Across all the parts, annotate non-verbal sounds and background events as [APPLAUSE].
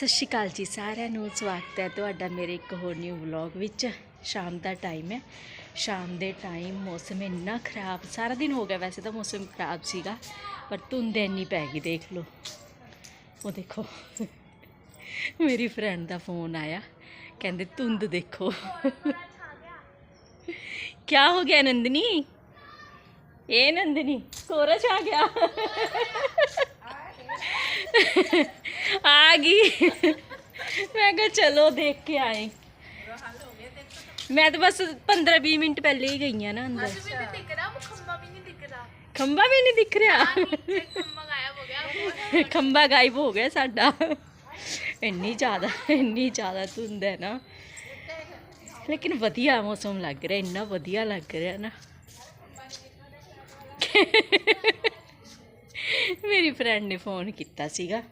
ਸਤਿ ਸ਼੍ਰੀ ਅਕਾਲ ਜੀ ਸਾਰਿਆਂ ਨੂੰ, ਸਵਾਗਤ ਹੈ ਤੁਹਾਡਾ ਮੇਰੇ ਇੱਕ ਹੋਰ ਨਿਊ ਵਲੌਗ ਵਿੱਚ। ਸ਼ਾਮ ਦਾ ਟਾਈਮ ਹੈ। ਸ਼ਾਮ ਦੇ ਟਾਈਮ ਮੌਸਮ ਇੰਨਾ ਖਰਾਬ, ਸਾਰਾ ਦਿਨ ਹੋ ਗਿਆ ਵੈਸੇ ਤਾਂ ਮੌਸਮ ਖਰਾਬ ਸੀਗਾ, ਪਰ ਧੁੰਦ ਇੰਨੀ ਪੈ ਗਈ, ਦੇਖ ਲਓ। ਉਹ ਦੇਖੋ, ਮੇਰੀ ਫਰੈਂਡ ਦਾ ਫੋਨ ਆਇਆ, ਕਹਿੰਦੇ ਧੁੰਦ ਦੇਖੋ। ਕੀ ਹੋ ਗਿਆ ਨੰਦਨੀ? ਇਹ ਨੰਦਨੀ ਕੋਰਜ ਆ ਗਿਆ। ਆ ਗਈ। ਮੈਂ ਕਿਹਾ ਚਲੋ ਦੇਖ ਕੇ ਆਏ। ਮੈਂ ਤਾਂ ਬਸ 15 20 ਮਿੰਟ ਪਹਿਲੇ ਹੀ ਗਈ ਆ ਨਾ ਅੰਦਰ। ਅੱਜ ਵੀ ਨਹੀਂ ਦਿਖ ਰਿਹਾ ਖੰਭਾ ਵੀ ਨਹੀਂ ਦਿਖ ਰਿਹਾ। ਖੰਭਾ ਵੀ ਨਹੀਂ ਦਿਖ ਰਿਹਾ ਖੰਭਾ ਗਾਇਬ ਹੋ ਗਿਆ ਸਾਡਾ। ਇੰਨੀ ਜ਼ਿਆਦਾ ਇੰਨੀ ਜ਼ਿਆਦਾ ਧੁੰਦ ਹੈ ਨਾ। ਲੇਕਿਨ ਵਧੀਆ ਮੌਸਮ ਲੱਗ ਰਿਹਾ ਇੰਨਾ ਵਧੀਆ ਲੱਗ ਰਿਹਾ ਨਾ। ਮੇਰੀ ਫਰੈਂਡ ਨੇ ਫੋਨ ਕੀਤਾ ਸੀਗਾ।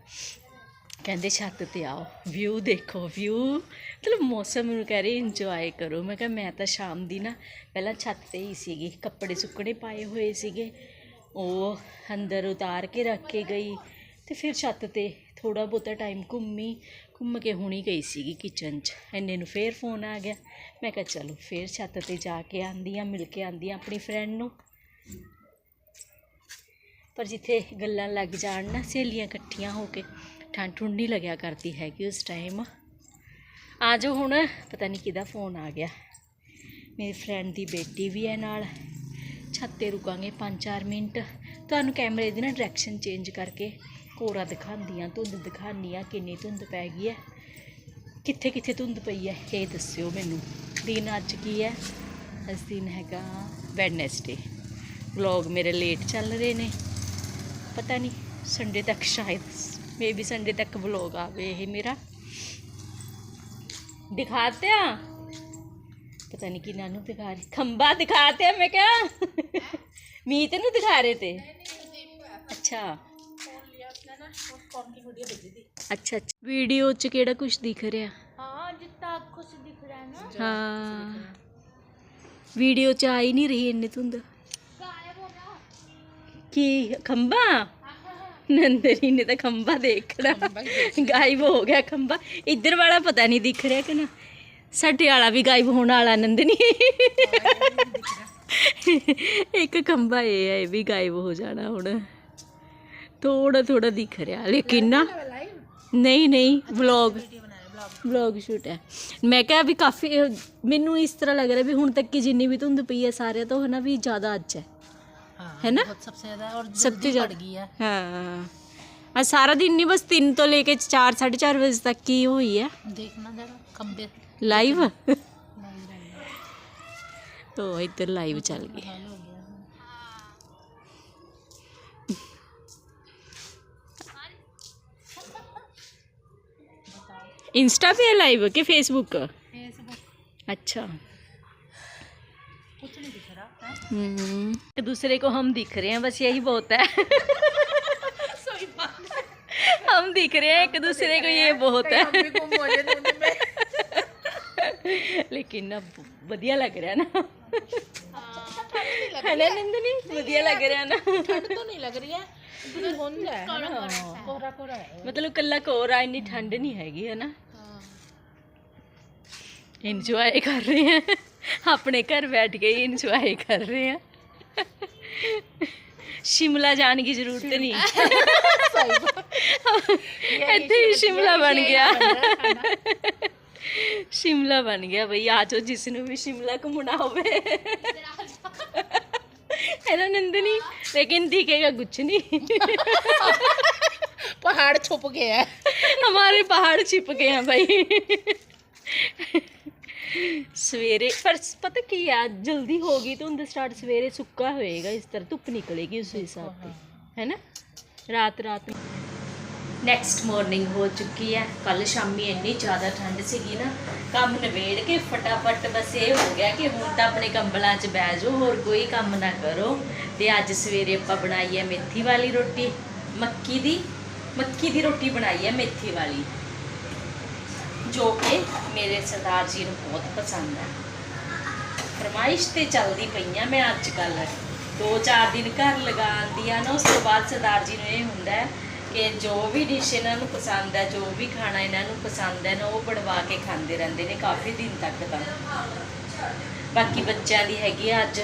ਕਹਿੰਦੇ ਛੱਤ ਤੇ ਆਓ ਵਿਊ ਦੇਖੋ ਵਿਊ ਮਤਲਬ ਮੌਸਮ ਨੂੰ ਕਹਿ ਰਹੇ ਇੰਜੋਏ ਕਰੋ। ਮੈਂ ਕਿਹਾ, ਮੈਂ ਤਾਂ ਸ਼ਾਮ ਦੀ ਨਾ ਪਹਿਲਾਂ ਛੱਤ ਤੇ ਹੀ ਸੀਗੀ। ਕੱਪੜੇ ਸੁੱਕਣੇ ਪਾਏ ਹੋਏ ਸੀਗੇ। ਉਹ ਅੰਦਰ ਉਤਾਰ ਕੇ ਰੱਖ ਕੇ ਗਈ ਤੇ ਫਿਰ ਛੱਤ ਤੇ ਥੋੜਾ ਬਹੁਤਾ ਟਾਈਮ ਘੁੰਮੀ। ਘੁੰਮ ਕੇ ਹੁਣੀ ਗਈ ਸੀਗੀ ਕਿਚਨ 'ਚ। ਇੰਨੇ ਨੂੰ ਫੇਰ ਫੋਨ ਆ ਗਿਆ। ਮੈਂ ਕਿਹਾ, ਚਲੋ ਫੇਰ ਛੱਤ ਤੇ ਜਾ ਕੇ ਆਂਦੀ ਆ ਮਿਲ ਕੇ ਆਂਦੀ ਆ ਆਪਣੀ ਫਰੈਂਡ ਨੂੰ। ਪਰ ਜਿੱਥੇ ਗੱਲਾਂ ਲੱਗ ਜਾਣ ਨਾ, ਸਹੇਲੀਆਂ ਇਕੱਠੀਆਂ ਹੋ ਕੇ ਠੰਡ ਠੁੰਡ ਨਹੀਂ ਲੱਗਿਆ ਕਰਦੀ ਹੈਗੀ ਉਸ ਟਾਈਮ ਆ ਜਾਓ ਹੁਣ, ਪਤਾ ਨਹੀਂ ਕਿਹਦਾ ਫੋਨ ਆ ਗਿਆ। ਮੇਰੀ ਫਰੈਂਡ ਦੀ ਬੇਟੀ ਵੀ ਹੈ ਨਾਲ। ਛੱਤ ਤੇ ਰੁਕਾਂਗੇ 5-4 ਮਿੰਟ। ਤੁਹਾਨੂੰ ਕੈਮਰੇ ਦੀ ਨਾ ਡਾਇਰੈਕਸ਼ਨ ਚੇਂਜ ਕਰਕੇ ਕੋਰਾ ਦਿਖਾਉਂਦੀ ਆ ਧੁੰਦ ਦਿਖਾਉਂਦੀ ਆ, ਕਿੰਨੀ ਧੁੰਦ ਪੈ ਗਈ ਹੈ। ਕਿੱਥੇ ਕਿੱਥੇ ਧੁੰਦ ਪਈ ਹੈ, ਇਹ ਦੱਸਿਓ ਮੈਨੂੰ। ਦਿਨ ਅੱਜ ਕੀ ਹੈ? ਅੱਜ ਦਿਨ ਹੈਗਾ ਵੈਡਨਸਡੇ ਵਲੌਗ ਮੇਰੇ ਲੇਟ ਚੱਲ ਰਹੇ ਨੇ। ਪਤਾ ਨਹੀਂ ਸੰਡੇ ਤੱਕ ਸ਼ਾਇਦ ਮੇਬੀ ਸੰਡੇ ਤੱਕ ਵਲੌਗ ਆਵੇ ਇਹ ਮੇਰਾ ਦਿਖਾਤੇ ਆ ਪਤਾ ਨਹੀਂ ਕਿਨਾਂ ਨੂੰ ਦਿਖਾ ਰਹੀ ਖੰਬਾ ਦਿਖਾਤੇ ਆ ਮੈਂ ਕਿਹਾ ਮੀਤ ਨੂੰ ਦਿਖਾ ਰਹੇ ਤੇ ਅੱਛਾ ਅੱਛਾ ਅੱਛਾ ਵੀਡੀਓ 'ਚ ਕਿਹੜਾ ਕੁਝ ਦਿਖ ਰਿਹਾ हाँ जितना आपको से दिख रहा है ना ਹਾਂ ਵੀਡੀਓ 'ਚ ਆ ਹੀ ਨਹੀਂ ਰਹੀ ਇੰਨੀ ਧੁੰਦ गायब हो गया ਕੀ ਖੰਬਾ ਨੰਦਰੀ ਨੇ ਤਾਂ ਖੰਬਾ ਦੇਖਣਾ ਗਾਇਬ ਹੋ ਗਿਆ ਖੰਬਾ ਇੱਧਰ ਵਾਲਾ ਪਤਾ ਨਹੀਂ ਦਿਖ ਰਿਹਾ ਕਿ ਨਾ। ਸਾਡੇ ਵਾਲਾ ਵੀ ਗਾਇਬ ਹੋਣ ਵਾਲਾ ਨੰਦਨੀ ਇੱਕ ਖੰਬਾ ਇਹ ਹੈ ਇਹ ਵੀ ਗਾਇਬ ਹੋ ਜਾਣਾ ਹੁਣ। ਥੋੜਾ ਥੋੜਾ ਦਿਖ ਰਿਹਾ ਲੇਕਿਨ ਨਾ ਨਹੀਂ ਨਹੀਂ ਵਲੌਗ ਵਲੌਗ ਸ਼ੂਟ ਹੈ। ਮੈਂ ਕਿਹਾ ਵੀ ਕਾਫੀ ਮੈਨੂੰ ਇਸ ਤਰ੍ਹਾਂ ਲੱਗ ਰਿਹਾ ਵੀ ਹੁਣ ਤੱਕ ਕੀ ਜਿੰਨੀ ਵੀ ਧੁੰਦ ਪਈ ਹੈ ਸਾਰਿਆਂ ਤੋਂ ਹਨਾ ਵੀ ਜ਼ਿਆਦਾ ਅੱਜ ਹੈ। है ना? सबसे ज़्यादा और सबसे ज़्यादा। हाँ। और सारा दिन नहीं बस तीन तो लेके चार साढ़े चार बजे तक की हुई है। देखना जरा लाइव [LAUGHS] तो इधर लाइव तो चल गई इंस्टा पे लाइव के फेसबुक अच्छा। हम्म। दूसरे को हम दिख रहे हैं बस यही बहुत है। हम दिख रहे हैं एक दूसरे को ये बहुत है। लेकिन अब बढ़िया लग रहा है ना। है ना नंदनी बढ़िया लग रहा है ना। तो नहीं लग रही [LAUGHS] हाँ। है। मतलब कल्ला कोहरा इतनी ठंड नहीं हैगी है ना? इंजॉय कर रहे हैं। अपने घर बैठ के ही इंजॉय कर रहे हैं। शिमला जाने की ज़रूरत नहीं। इतने ही शिमला बन गया। शिमला बन गया भाई आ जाओ जिसनों भी शिमला घूमना हो ना नंदनी लेकिन दिखेगा कुछ नहीं। पहाड़ छुप गए हैं। हमारे पहाड़ छिप गए हैं भाई। ਸਵੇਰੇ, ਪਰ ਪਤਾ ਕੀ ਆ, ਜਲਦੀ ਹੋ ਗਈ ਧੁੰਦ ਸਟਾਰਟ ਸਵੇਰੇ ਸੁੱਕਾ ਹੋਏਗਾ ਇਸ ਤਰ੍ਹਾਂ, ਧੁੱਪ ਨਿਕਲੇਗੀ ਉਸ ਹਿਸਾਬ ਤੇ ਹੈ ਰਾਤ ਰਾਤ ਨੈਕਸਟ ਮਾਰਨਿੰਗ ਹੋ ਚੁੱਕੀ ਹੈ ਕੱਲ ਸ਼ਾਮੀ ਇੰਨੀ ਜ਼ਿਆਦਾ ਠੰਡ ਸੀਗੀ ਨਾ, ਕੰਮ ਨਵੇੜ ਕੇ ਫਟਾਫਟ ਬਸ ਇਹ ਹੋ ਗਿਆ ਕਿ ਹੁਣ ਤਾਂ ਆਪਣੇ ਕੰਬਲਾਂ 'ਚ ਬਹਿ ਜਾਓ, ਹੋਰ ਕੋਈ ਕੰਮ ਨਾ ਕਰੋ। ਤੇ ਅੱਜ ਸਵੇਰੇ ਆਪਾਂ ਬਣਾਈ ਹੈ ਮੇਥੀ ਵਾਲੀ ਰੋਟੀ, ਮੱਕੀ ਦੀ ਮੱਕੀ ਦੀ ਰੋਟੀ ਬਣਾਈ ਹੈ ਮੇਥੀ ਵਾਲੀ। ਜੋ ਕਿ ਮੇਰੇ ਸਰਦਾਰ ਜੀ ਨੂੰ ਬਹੁਤ ਪਸੰਦ ਹੈ। ਫਰਮਾਇਸ਼ ਤੇ ਚੱਲਦੀ ਪਈਆਂ ਮੈਂ ਅੱਜ ਕੱਲ ਦੋ ਚਾਰ ਦਿਨ ਘਰ ਲਗਾਉਂਦੀ ਆ ਨਾ, ਉਸ ਤੋਂ ਬਾਅਦ ਸਰਦਾਰ ਜੀ ਨੂੰ ਇਹ ਹੁੰਦਾ ਕਿ ਜੋ ਵੀ ਡਿਸ਼ ਇਹਨਾਂ ਨੂੰ ਪਸੰਦ ਹੈ, ਜੋ ਵੀ ਖਾਣਾ ਇਹਨਾਂ ਨੂੰ ਪਸੰਦ ਹੈ ਨਾ, ਉਹ ਬਣਵਾ ਕੇ ਖਾਂਦੇ ਰਹਿੰਦੇ ਨੇ ਕਾਫੀ ਦਿਨ ਤੱਕ ਤਾਂ। ਬਾਕੀ ਬੱਚਿਆਂ ਦੀ ਹੈਗੀ ਆ ਅੱਜ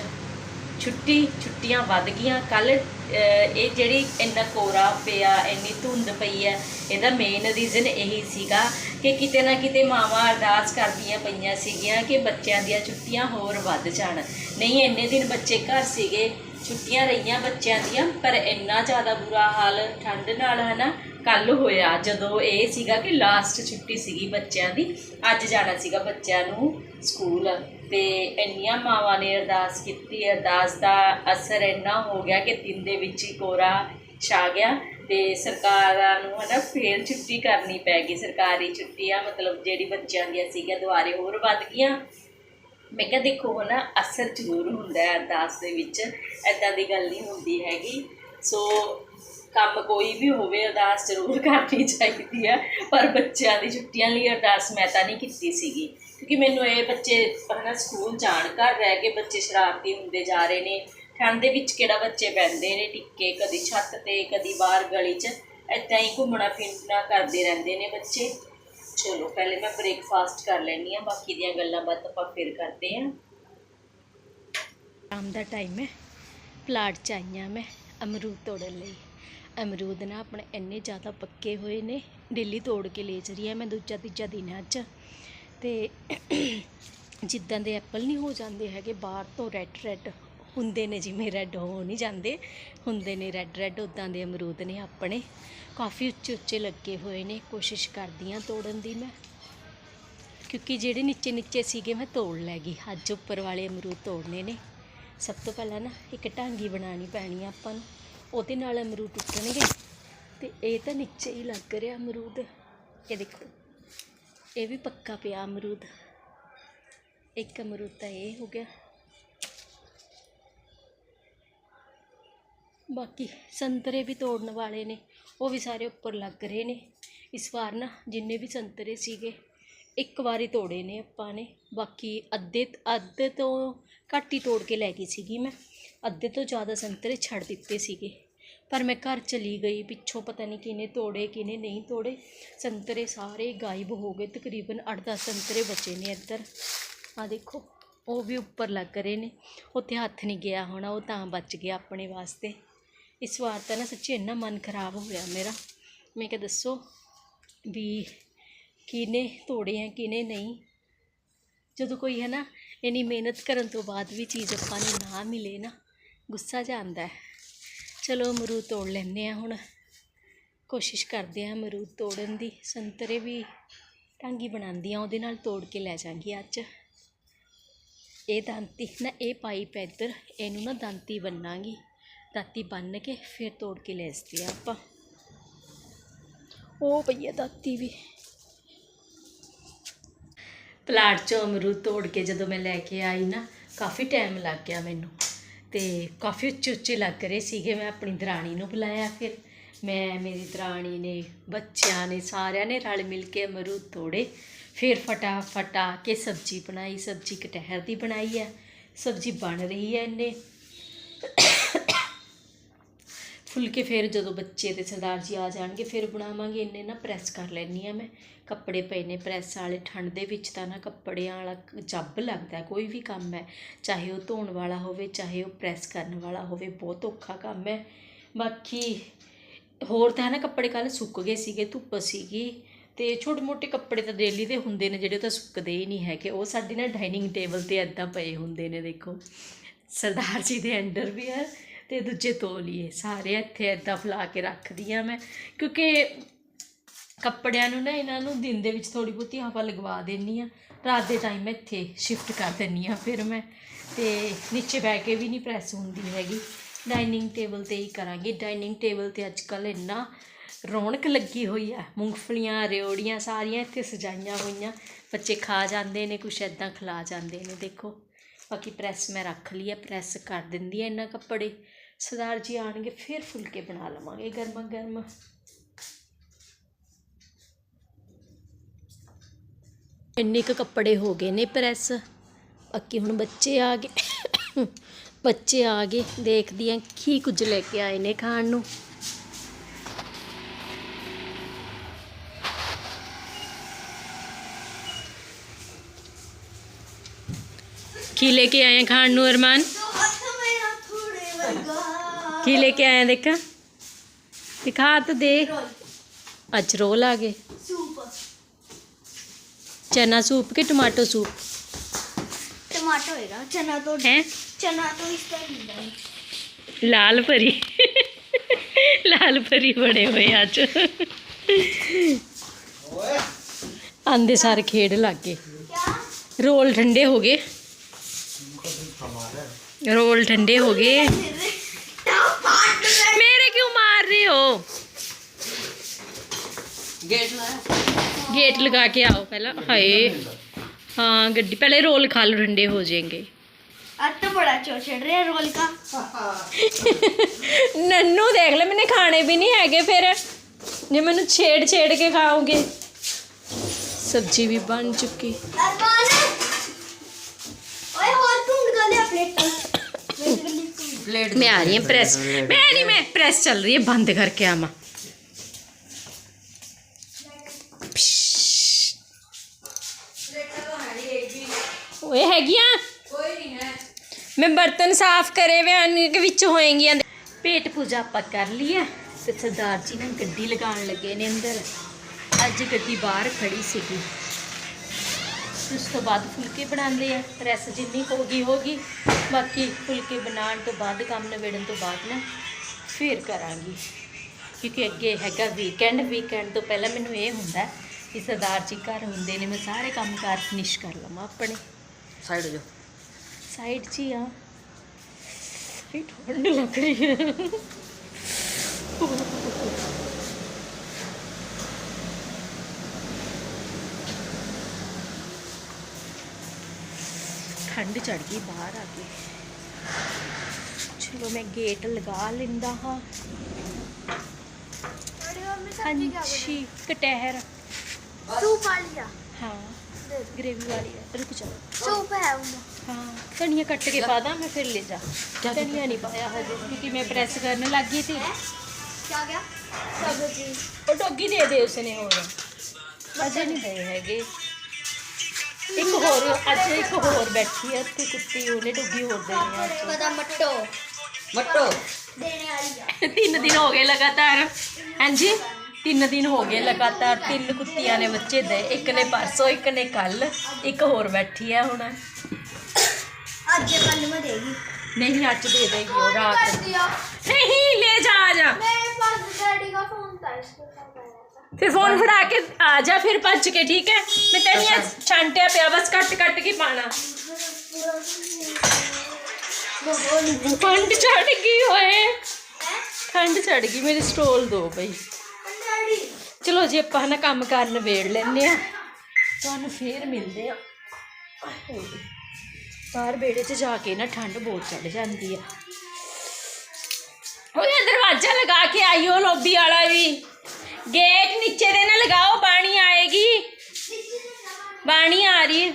ਛੁੱਟੀ, ਛੁੱਟੀਆਂ ਵੱਧ ਗਈਆਂ। ਕੱਲ ਇਹ ਜਿਹੜੀ ਇੰਨਾ ਕੋਰਾ ਪਿਆ, ਇੰਨੀ ਧੁੰਦ ਪਈ ਹੈ, ਇਹਦਾ ਮੇਨ ਰੀਜ਼ਨ ਇਹੀ ਸੀਗਾ ਕਿ ਕਿਤੇ ਨਾ ਕਿਤੇ ਮਾਵਾਂ ਅਰਦਾਸ ਕਰਦੀਆਂ ਪਈਆਂ ਸੀਗੀਆਂ ਕਿ ਬੱਚਿਆਂ ਦੀਆਂ ਛੁੱਟੀਆਂ ਹੋਰ ਵੱਧ ਜਾਣ। ਨਹੀਂ, ਇੰਨੇ ਦਿਨ ਬੱਚੇ ਘਰ ਸੀਗੇ, ਛੁੱਟੀਆਂ ਰਹੀਆਂ ਬੱਚਿਆਂ ਦੀਆਂ, ਪਰ ਇੰਨਾ ਜ਼ਿਆਦਾ ਬੁਰਾ ਹਾਲ ਠੰਡ ਨਾਲ, ਹਨਾ ਕੱਲ ਹੋਇਆ। ਜਦੋਂ ਇਹ ਸੀਗਾ ਕਿ ਲਾਸਟ ਛੁੱਟੀ ਸੀਗੀ ਬੱਚਿਆਂ ਦੀ, ਅੱਜ ਜਾਣਾ ਸੀਗਾ ਬੱਚਿਆਂ ਨੂੰ ਸਕੂਲ। ਤੇ ਇੰਨੀਆਂ ਮਾਵਾਂ ਨੇ ਅਰਦਾਸ ਕੀਤੀ, ਅਰਦਾਸ ਦਾ ਅਸਰ ਇੰਨਾ ਹੋ ਗਿਆ ਕਿ ਦਿਨ ਦੇ ਵਿੱਚ ਹੀ ਕੋਰਾ ਛਾ ਗਿਆ। ਤੇ ਸਰਕਾਰਾਂ ਨੂੰ ਹਨਾ ਫੇਰ ਛੁੱਟੀ ਕਰਨੀ ਪੈ ਗਈ, ਸਰਕਾਰੀ ਛੁੱਟੀਆਂ, ਮਤਲਬ ਜਿਹੜੀ ਬੱਚਿਆਂ ਦੀਆਂ ਸੀਗੀਆਂ ਦੁਆਰੇ ਹੋਰ ਵੱਧ ਗਈਆਂ। ਮੈਂ ਕਿਹਾ ਦੇਖੋ ਨਾ ਅਸਰ ਜ਼ਰੂਰ ਹੁੰਦਾ ਹੈ ਅਰਦਾਸ ਦੇ ਵਿੱਚ ਐਦਾਂ ਦੀ ਗੱਲ ਨਹੀਂ ਹੁੰਦੀ ਹੈਗੀ। ਸੋ ਕੰਮ ਕੋਈ ਵੀ ਹੋਵੇ ਅਰਦਾਸ ਜ਼ਰੂਰ ਕਰਨੀ ਚਾਹੀਦੀ ਹੈ ਪਰ ਬੱਚਿਆਂ ਦੀ ਛੁੱਟੀਆਂ ਲਈ ਅਰਦਾਸ ਮੈਂ ਤਾਂ ਨਹੀਂ ਕੀਤੀ ਸੀਗੀ। ਕਿਉਂਕਿ ਮੈਨੂੰ ਇਹ ਬੱਚੇ ਹਨਾ ਸਕੂਲ ਜਾਣ ਘਰ ਰਹਿ ਕੇ ਬੱਚੇ ਸ਼ਰਾਰਤੀ ਹੁੰਦੇ ਜਾ ਰਹੇ ਨੇ ਠੰਡ ਦੇ ਵਿੱਚ ਕਿਹੜਾ ਬੱਚੇ ਪੈਂਦੇ ਨੇ, ਟਿੱਕੇ ਕਦੀ ਛੱਤ ਤੇ, ਕਦੀ ਬਾਹਰ ਗਲੀ 'ਚ ਐਦਾਂ ਹੀ ਘੁੰਮਣਾ ਫਿਰਨਾ ਕਰਦੇ ਰਹਿੰਦੇ ਨੇ ਬੱਚੇ। ਚਲੋ, ਪਹਿਲੇ ਮੈਂ ਬ੍ਰੇਕਫਾਸਟ ਕਰ ਲੈਣੀ ਆ ਬਾਕੀ ਦੀਆਂ ਗੱਲਾਂ ਬਾਤ ਆਪਾਂ ਫਿਰ ਕਰਦੇ ਆ ਸ਼ਾਮ ਦਾ ਟਾਈਮ ਹੈ, ਪਲਾਟ ਚ ਆਈਆਂ ਮੈਂ, ਅਮਰੂਦ ਤੋੜਨ ਲਈ। ਅਮਰੂਦ ਨਾ ਆਪਣੇ ਇੰਨੇ ਜ਼ਿਆਦਾ ਪੱਕੇ ਹੋਏ ਨੇ, ਡੇਲੀ ਤੋੜ ਕੇ ਲੈ ਰਹੀ ਆ ਮੈਂ ਦੂਜਾ ਤੀਜਾ ਦਿਨ ਹੈ ਅੱਜ ਤੇ ਜਿੱਦਾਂ ਦੇ ਐਪਲ ਨਹੀਂ ਹੋ ਜਾਂਦੇ ਹੈਗੇ, ਬਾਹਰ ਤੋਂ ਰੈੱਡ ਰੈੱਡ ਹੁੰਦੇ ਨੇ ਜਿਵੇਂ ਰੈੱਡ ਹੋ ਨਹੀਂ ਜਾਂਦੇ, ਹੁੰਦੇ ਨੇ ਰੈੱਡ ਰੈੱਡ ਉਦਾਂ ਦੇ ਅਮਰੂਦ ਨੇ ਆਪਣੇ। ਕਾਫੀ ਉੱਚੇ ਉੱਚੇ ਲੱਗੇ ਹੋਏ ਨੇ, ਕੋਸ਼ਿਸ਼ ਕਰਦੀ ਹਾਂ ਤੋੜਨ ਦੀ ਮੈਂ। ਕਿਉਂਕਿ ਜਿਹੜੇ ਨੀਚੇ ਨੀਚੇ ਸੀਗੇ ਮੈਂ ਤੋੜ ਲੈ ਗਈ, ਅੱਜ ਉੱਪਰ ਵਾਲੇ ਅਮਰੂਦ ਤੋੜਨੇ ਨੇ। ਸਭ ਤੋਂ ਪਹਿਲਾਂ ਨਾ ਇੱਕ ਟਾਂਗੀ ਬਣਾਉਣੀ ਪੈਣੀ ਆ ਆਪਾਂ ਨੂੰ, ਉਹਦੇ ਨਾਲ ਅਮਰੂਦ ਟੁੱਟਣਗੇ ਤੇ ਇਹ ਤਾਂ ਨੀਚੇ ਹੀ ਲੱਗ ਰਿਹਾ ਅਮਰੂਦ। ਇਹ ਦੇਖੋ, ਇਹ ਵੀ ਪੱਕਾ ਪਿਆ ਅਮਰੂਦ। ਇੱਕ ਅਮਰੂਦ ਤਾਂ ਇਹ ਹੋ ਗਿਆ। ਬਾਕੀ ਸੰਤਰੇ ਵੀ ਤੋੜਨ ਵਾਲੇ ਨੇ, ਉਹ ਵੀ ਸਾਰੇ ਉੱਪਰ ਲੱਗ ਰਹੇ ਨੇ। ਇਸ ਵਾਰ ਨਾ ਜਿੰਨੇ ਵੀ ਸੰਤਰੇ ਸੀਗੇ, ਇੱਕ ਵਾਰੀ ਤੋੜੇ ਨੇ ਆਪਾਂ ਨੇ। ਬਾਕੀ ਅੱਧੇ ਅੱਧੇ ਤੋਂ ਘੱਟ ਹੀ ਤੋੜ ਕੇ ਲੈ ਗਈ ਸੀਗੀ ਮੈਂ। ਅੱਧੇ ਤੋਂ ਜ਼ਿਆਦਾ ਸੰਤਰੇ ਛੱਡ ਦਿੱਤੇ ਸੀਗੇ। ਪਰ ਮੈਂ ਘਰ ਚਲੀ ਗਈ, ਪਿੱਛੋਂ ਪਤਾ ਨਹੀਂ ਕਿਹਨੇ ਤੋੜੇ, ਕਿਹਨੇ ਨਹੀਂ ਤੋੜੇ। ਸੰਤਰੇ ਸਾਰੇ ਗਾਇਬ ਹੋ ਗਏ, ਤਕਰੀਬਨ 8-10 ਸੰਤਰੇ ਬਚੇ ਨੇ ਇੱਧਰ। ਆ ਦੇਖੋ, ਉਹ ਵੀ ਉੱਪਰ ਲੱਗ ਰਹੇ ਨੇ। ਉੱਥੇ ਹੱਥ ਨਹੀਂ ਗਿਆ ਹੋਣਾ, ਉਹ ਤਾਂ ਬਚ ਗਿਆ ਆਪਣੇ ਵਾਸਤੇ। ਇਸ ਵਾਰ ਤਾਂ ਨਾ ਸੱਚੀ ਇੰਨਾ ਮਨ ਖਰਾਬ ਹੋ ਹੋਇਆ ਮੇਰਾ। ਮੈਂ ਕਿਹਾ ਦੱਸੋ ਵੀ ਕਿਹਨੇ ਤੋੜੇ ਹੈ ਕਿਹਨੇ ਨਹੀਂ। ਜਦੋਂ ਕੋਈ ਹੈ ਨਾ, ਇੰਨੀ ਮਿਹਨਤ ਕਰਨ ਤੋਂ ਬਾਅਦ ਵੀ ਚੀਜ਼ ਆਪਾਂ ਨੂੰ ਨਾ ਮਿਲੇ ਨਾ, ਗੁੱਸਾ ਜਾਂਦਾ ਹੈ। ਚਲੋ ਅਮਰੂਦ ਤੋੜ ਲੈਂਦੇ ਆ ਹੁਣ। ਕੋਸ਼ਿਸ਼ ਕਰਦੇ ਆ ਅਮਰੂਦ ਤੋੜਨ ਦੀ। ਸੰਤਰੇ ਵੀ ਟਾਂਗੀ ਬਣਾਉਂਦੀ ਆ ਉਹਦੇ ਨਾਲ ਤੋੜ ਕੇ ਲੈ ਜਾਾਂਗੀ ਅੱਜ। ਇਹ ਦਾਂਤੀ ਨਾ, ਇਹ ਪਾਈਪ ਹੈ ਇੱਧਰ ਇਹਨੂੰ ਨਾ ਦਾਂਤੀ ਬੰਨਾਂਗੀ। ਦਾਤੀ ਬੰਨ ਕੇ ਫਿਰ ਤੋੜ ਕੇ ਲੈ ਜਾਂਦੇ ਆ ਆਪਾਂ। ਉਹ ਪਈ ਆ ਦਾਤੀ ਵੀ। ਪਲਾਟ ਚੋਂ ਅਮਰੂਦ ਤੋੜ ਕੇ ਜਦੋਂ ਮੈਂ ਲੈ ਕੇ ਆਈ ਨਾ ਕਾਫੀ ਟਾਈਮ ਲੱਗ ਗਿਆ ਮੈਨੂੰ। ਤੇ ਕਾਫੀ ਉੱਚੇ ਉੱਚੇ ਲੱਗ ਰਹੇ ਸੀਗੇ ਮੈਂ ਆਪਣੀ ਦਰਾਣੀ ਨੂੰ ਬੁਲਾਇਆ ਫਿਰ। ਮੈਂ ਮੇਰੀ ਦਰਾਣੀ ਨੇ ਬੱਚਿਆਂ ਨੇ ਸਾਰਿਆਂ ਨੇ ਰਲ ਮਿਲ ਕੇ ਅਮਰੂਦ ਤੋੜੇ। ਫਿਰ ਫਟਾਫਟ ਆ ਕੇ ਸਬਜ਼ੀ ਬਣਾਈ ਸਬਜ਼ੀ ਕਟਹਿਰ ਦੀ ਬਣਾਈ ਹੈ ਸਬਜ਼ੀ ਬਣ ਰਹੀ ਹੈ ਇਹਨੇ ਫੁਲਕੇ ਫਿਰ ਜਦੋਂ ਬੱਚੇ ਤੇ ਸਰਦਾਰ ਜੀ ਆ ਜਾਣਗੇ, ਫਿਰ ਬਣਾਵਾਂਗੇ ਇੰਨੇ ਨਾ ਪ੍ਰੈਸ ਕਰ ਲੈਣੀ ਆ ਮੈਂ। ਕੱਪੜੇ ਪਏ ਨੇ ਪ੍ਰੈਸ ਵਾਲੇ, ਠੰਡ ਦੇ ਵਿੱਚ ਤਾਂ ਨਾ ਕੱਪੜਿਆਂ ਵਾਲਾ ਜੱਬ ਲੱਗਦਾ, ਕੋਈ ਵੀ ਕੰਮ ਹੈ। ਚਾਹੇ ਉਹ ਧੋਣ ਵਾਲਾ ਹੋਵੇ, ਚਾਹੇ ਉਹ ਪ੍ਰੈਸ ਕਰਨ ਵਾਲਾ ਹੋਵੇ, ਬਹੁਤ ਔਖਾ ਕੰਮ ਹੈ। ਬਾਕੀ ਹੋਰ ਤਾਂ ਨਾ ਕੱਪੜੇ ਕੱਲ ਸੁੱਕ ਗਏ ਸੀਗੇ, ਧੁੱਪ ਸੀਗੀ ਤੇ ਛੋਟੇ ਮੋਟੇ ਕੱਪੜੇ ਤਾਂ ਡੇਲੀ ਦੇ ਹੁੰਦੇ ਨੇ, ਜਿਹੜੇ ਉਹ ਤਾਂ ਸੁੱਕਦੇ ਹੀ ਨਹੀਂ ਹੈਗੇ। ਉਹ ਸਾਡੀ ਨਾ ਡਾਈਨਿੰਗ ਟੇਬਲ ਤੇ ਐਦਾਂ ਪਏ ਹੁੰਦੇ ਨੇ, ਦੇਖੋ। ਸਰਦਾਰ ਜੀ ਦੇ ਅੰਡਰ ਵੀ ਹੈ ਤੇ ਦੂਜੇ ਤੋਲੀਏ ਸਾਰੇ ਇੱਥੇ ਐਦਾਂ ਫਲਾ ਕੇ ਰੱਖਦੀ ਆ ਮੈਂ। ਕਿਉਂਕਿ ਕੱਪੜਿਆਂ ਨੂੰ ਨਾ ਇਹਨਾਂ ਨੂੰ ਦਿਨ ਦੇ ਵਿੱਚ ਥੋੜੀ ਬਹੁਤੀ ਹਵਾ ਲਗਵਾ ਦੇਣੀ ਆ। ਰਾਤ ਦੇ ਟਾਈਮ ਇੱਥੇ ਸ਼ਿਫਟ ਕਰ ਦਿੰਨੀ ਆ ਫਿਰ ਮੈਂ। ਤੇ ਨੀਚੇ ਬੈ ਕੇ ਵੀ ਨਹੀਂ ਪ੍ਰੈਸ ਹੁੰਦੀ ਹੈਗੀ। ਡਾਈਨਿੰਗ ਟੇਬਲ ਤੇ ਹੀ ਕਰਾਂਗੇ। ਡਾਈਨਿੰਗ ਟੇਬਲ ਤੇ ਅੱਜ ਕੱਲ ਇੰਨਾ ਰੌਣਕ ਲੱਗੀ ਹੋਈ ਆ। ਮੂੰਗਫਲੀਆਂ, ਰਿਓੜੀਆਂ ਸਾਰੀਆਂ ਇੱਥੇ ਸਜਾਈਆਂ ਹੋਈਆਂ। ਬੱਚੇ ਖਾ ਜਾਂਦੇ ਨੇ, ਕੁਛ ਐਦਾਂ ਖਿਲਾ ਜਾਂਦੇ ਨੇ, ਦੇਖੋ। ਬਾਕੀ ਪ੍ਰੈਸ ਮੈਂ ਰੱਖ ਲਈ ਹੈ ਪ੍ਰੈਸ ਕਰ ਦਿੰਦੀ ਆ ਇਹਨਾਂ ਕੱਪੜੇ ਸਰਦਾਰ ਜੀ ਆਣਗੇ, ਫਿਰ ਫੁਲਕੇ ਬਣਾ ਲਵਾਂਗੇ ਗਰਮਾ ਗਰਮ ਇੰਨੇ ਕੁ ਕੱਪੜੇ ਹੋ ਗਏ ਨੇ ਪ੍ਰੈਸ ਬਾਕੀ ਹੁਣ ਬੱਚੇ ਆ ਗਏ। ਬੱਚੇ ਆ ਗਏ, ਦੇਖਦੀ ਆ ਕੀ ਕੁਝ ਲੈ ਕੇ ਆਏ ਨੇ ਖਾਣ ਨੂੰ। ਕੀ ਲੈ ਕੇ ਆਏ ਖਾਣ ਨੂੰ ਅਰਮਾਨ? ਕੀ ਲੈ ਕੇ ਆਏ ਦੇਖ? ਦਿਖਾ ਤਾਂ ਦੇ। ਅੱਜ ਰੋਲ ਆ ਗਏ। ਚਨਾ ਸੂਪ ਕਿ ਟਮਾਟੋ ਸੂਪ? ਟਮਾਟੋ ਹੈਗਾ ਚਨਾ ਤੋਂ ਹੈ? ਚਨਾ ਤੋਂ ਇਸ ਤਰ੍ਹਾਂ ਲਾਲ ਪਰੀ ਲਾਲ ਪਰੀ ਬੜੇ ਹੋਏ ਅੱਜ। ਆਂਦੇ ਸਾਰੇ ਖੇਡ ਲੱਗ ਗਏ। ਰੋਲ ਠੰਡੇ ਹੋ ਗਏ। रोल ठंडे हो गए मेरे क्यों मार रहे हो गेट लगा के आओ पहला हाय हाँ गड्डी पहले रोल खा लो ठंडे हो जाएंगे तो बड़ा चोर चढ़ रहा है रोल का नन्नू देख ले मैंने खाने भी नहीं हैगे फिर ਜੇ ਮੈਨੂੰ ਛੇੜ ਛੇੜ ਕੇ ਖਾਓਗੇ ਸਬਜ਼ੀ ਵੀ ਬਣ ਚੁੱਕੀ ਲੇਟ ਮੈਂ ਆ ਰਹੀ ਹਾਂ ਪ੍ਰੈਸ ਮੈਂ ਨਹੀਂ ਮੈਂ ਪ੍ਰੈਸ ਚੱਲ ਰਹੀ ਹੈ ਬੰਦ ਕਰਕੇ ਆਵਾਂ ਓਏ ਹੈਗੀਆਂ ਮੈਂ ਬਰਤਨ ਸਾਫ਼ ਕਰੇ ਵੇ ਕਿ ਵਿੱਚ ਹੋਏਗੀਆਂ ਪੇਟ ਪੂਜਾ ਆਪਾਂ ਕਰ ਲਿਆ ਤੇ ਸਰਦਾਰ ਜੀ ਨੇ ਗੱਡੀ ਲਗਾਉਣ ਲੱਗੇ ਨੇ ਅੰਦਰ ਅੱਜ ਗੱਡੀ ਬਾਹਰ ਖੜੀ ਸੀਗੀ ਉਸ ਤੋਂ ਬਾਅਦ ਫੁਲਕੇ ਬਣਾਉਂਦੇ ਆ। ਪ੍ਰੈਸ ਜਿੰਨੀ ਹੋ ਗਈ ਹੋ ਗਈ ਬਾਕੀ ਫੁਲਕੇ ਬਣਾਉਣ ਤੋਂ ਬਾਅਦ ਕੰਮ ਨਿਬੇੜਨ ਤੋਂ ਬਾਅਦ ਨਾ ਫਿਰ ਕਰਾਂਗੀ। ਕਿਉਂਕਿ ਅੱਗੇ ਹੈਗਾ ਵੀਕਐਂਡ ਵੀਕਐਂਡ ਤੋਂ ਪਹਿਲਾਂ ਮੈਨੂੰ ਇਹ ਹੁੰਦਾ ਕਿ ਸਰਦਾਰ ਜੀ ਘਰ ਹੁੰਦੇ ਨੇ ਮੈਂ ਸਾਰੇ ਕੰਮ ਕਾਰ ਫਿਨਿਸ਼ ਕਰ ਲਵਾਂ ਆਪਣੇ। ਸਾਈਡ ਹੋ ਜਾ। ਸਾਈਡ 'ਚ ਹੀ ਆ। ਇਹ ਠੰਡ ਲੱਗ ਰਹੀ ਹੈ। ਠੰਡ ਚੜ ਗਈ ਬਾਹਰ ਆ ਕੇ ਚਲੋ ਮੈਂ ਗੇਟ ਲਗਾ ਲਿੰਦਾ ਹਾਂ। ਹਾਂਜੀ ਕਟਹਿਰ। ਸੂਪ ਵਾਲੀ ਆ। ਹਾਂ ਗ੍ਰੇਵੀ ਵਾਲੀ ਰੁਕ ਜਾ। ਸੂਪ ਹੈ ਉਹ ਹਾਂ ਧਨੀਆ ਕੱਟ ਕੇ ਪਾ ਦਾਂ ਮੈਂ ਫਿਰ ਲੈ ਜਾ। ਧਨੀਆ ਨਹੀਂ ਪਾਇਆ ਹਜੇ ਕਿਉਂਕਿ ਮੈਂ ਪ੍ਰੈਸ ਕਰਨ ਲੱਗੀ ਸੀ। ਕਿਆ ਗਿਆ? ਸਬਜ਼ੀ ਉਹ ਡੋਗੀ ਦੇ ਦੇ ਉਸਨੇ ਹੋਰ। ਅਜੇ ਨਹੀਂ ਪਏ ਹੈਗੇ। ਇੱਕ ਹੋਰ ਅੱਜ ਇੱਕ ਹੋਰ ਬੈਠੀ ਹੈ ਤੇ ਕੁੱਤੀ ਉਹਨੇ ਡੋਗੀ ਹੋਰ ਦੇਣੀ ਆ ਅੱਜ पता मट्टो ਮੱਟੋ देने आ रही है ਤਿੰਨ ਦਿਨ ਹੋ ਗਏ ਲਗਾਤਾਰ ਹਾਂਜੀ ਤਿੰਨ ਦਿਨ ਹੋ ਗਏ ਲਗਾਤਾਰ ਤਿੰਨ ਕੁੱਤੀਆਂ ਨੇ ਬੱਚੇ ਦੇ ਇੱਕ ਨੇ ਪਰਸੋਂ ਇੱਕ ਨੇ ਕੱਲ ਇੱਕ ਹੋਰ ਬੈਠੀ ਹੈ ਹੁਣ आज ये कल में देगी ਨਹੀਂ ਅੱਜ ਦੇ ਦੇਗੀ ਉਹ ਰਾਤ ਨੂੰ। दिया ਨਹੀਂ ਲੈ ਜਾ ਆ ਜਾ मेरे पास डैडी का फोन था इसके साथ फिर फ़ोन हाँ। फिर के आ जा फिर भज के ठीक है? मैं तेन छांटिया अच्छा। पे बस कट कट के पाना। ठंड चढ़ गई होए। ठंड चढ़ गई मेरी स्टोल दो भाई। चलो जी आप है ना कम कर नबेड़ लें तो फिर मिलते हैं बार बेड़े से जाके ना ठंड बहुत चढ़ जाती है दरवाज़ा लगा के आई हो लॉबी वाला भी ਗੇਟ ਨੀਚੇ ਦੇ ਨਾ ਲਗਾਓ ਬਾਣੀ ਆਏਗੀ। ਬਾਣੀ ਆ ਰਹੀ ਹੈ।